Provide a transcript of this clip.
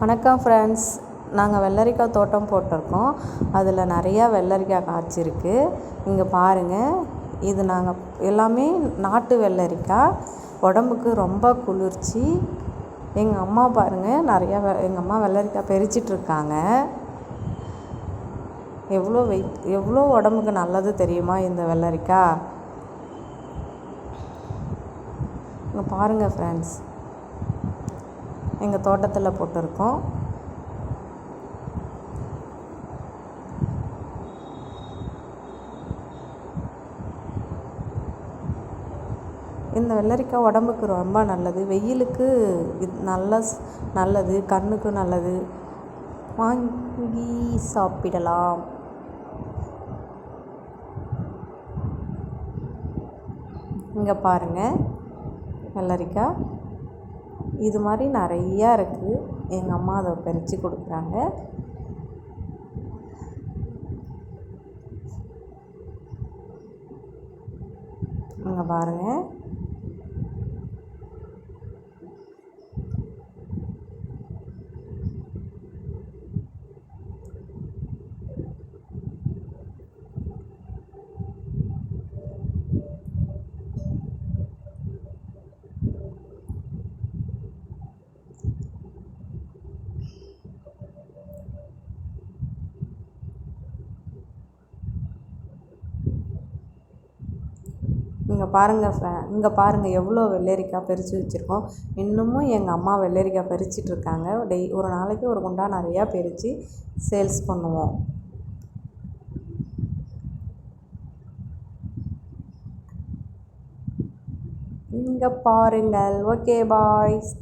வணக்கம் ஃப்ரெண்ட்ஸ் நாங்கள் வெள்ளரிக்காய் தோட்டம் போட்டிருக்கோம். அதில் நிறையா வெள்ளரிக்காய் காய்ச்சிருக்கு இங்கே பாருங்கள் இது நாங்கள் எல்லாமே நாட்டு வெள்ளரிக்காய். உடம்புக்கு ரொம்ப குளிர்ச்சி. எங்கள் அம்மா பாருங்கள் நிறையா வெ எங்கள் அம்மா வெள்ளரிக்காய் பறிச்சிட்ருக்காங்க எவ்வளோ வெயிட் எவ்வளோ உடம்புக்கு நல்லது தெரியுமா இந்த வெள்ளரிக்காய்? இங்கே பாருங்கள் ஃப்ரெண்ட்ஸ் எங்கள் தோட்டத்தில் போட்டிருக்கோம். இந்த வெள்ளரிக்காய் உடம்புக்கு ரொம்ப நல்லது. வெயிலுக்கு இது நல்ல நல்லது. கண்ணுக்கு நல்லது. வாங்கி சாப்பிடலாம். இங்கே பாருங்கள் வெள்ளரிக்காய். இது மாதிரி நிறையா இருக்குது எங்கள் அம்மா அதை பறித்து கொடுக்குறாங்க. இங்கே பாருங்கள் இங்கே பாருங்கள் ஃப்ரெ இங்கே பாருங்கள் எவ்வளோ வெள்ளரிக்காய் பறித்து வச்சுருக்கோம். இன்னமும் எங்கள் அம்மா வெள்ளரிக்காய் பறிச்சிட்ருக்காங்க டெய் ஒரு நாளைக்கு ஒரு குண்டா நிறையா பறித்து சேல்ஸ் பண்ணுவோம். இங்கே பாருங்கள். Okay boys